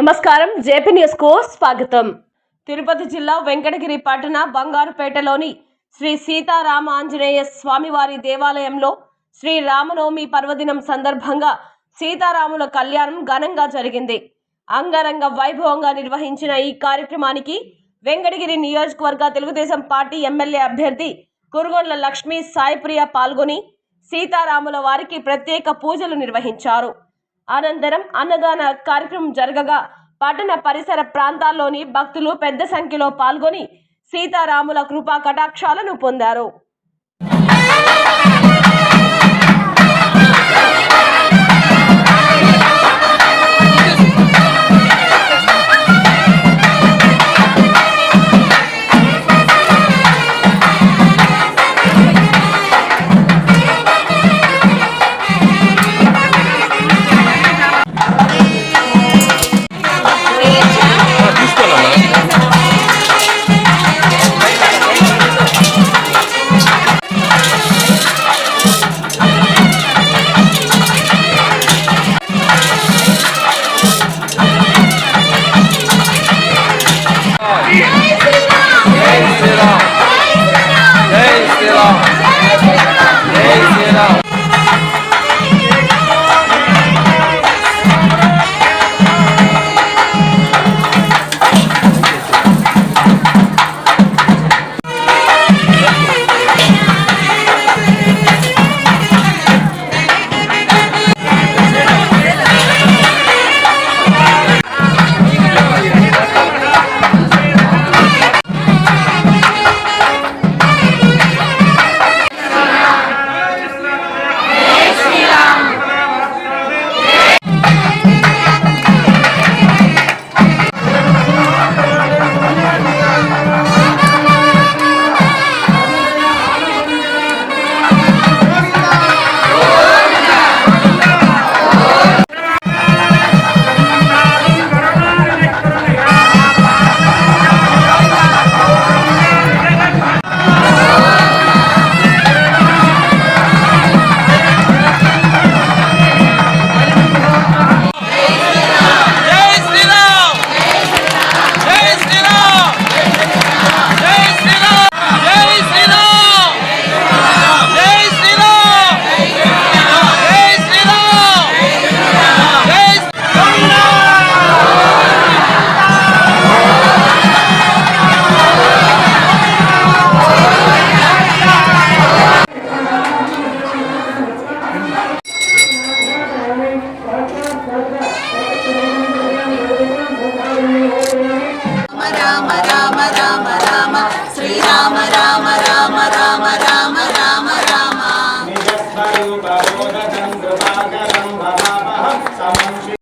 నమస్కారం. జేపీ న్యూస్కు స్వాగతం. తిరుపతి జిల్లా వెంకటగిరి పట్టణ బంగారుపేటలోని శ్రీ సీతారామ ఆంజనేయ స్వామివారి దేవాలయంలో శ్రీ రామనవమి పర్వదినం సందర్భంగా సీతారాముల కళ్యాణం ఘనంగా జరిగింది. అంగరంగ వైభవంగా నిర్వహించిన ఈ కార్యక్రమానికి వెంకటగిరి నియోజకవర్గ తెలుగుదేశం పార్టీ ఎమ్మెల్యే అభ్యర్థి కురుగొండ్ల లక్ష్మీ సాయిప్రియ పాల్గొని సీతారాముల వారికి ప్రత్యేక పూజలు నిర్వహించారు. అనంతరం అన్నదాన కార్యక్రమం జరగగా పట్టణ పరిసర ప్రాంతాల్లోని భక్తులు పెద్ద సంఖ్యలో పాల్గొని సీతారాముల కృపా కటాక్షాలను పొందారు. Yeah.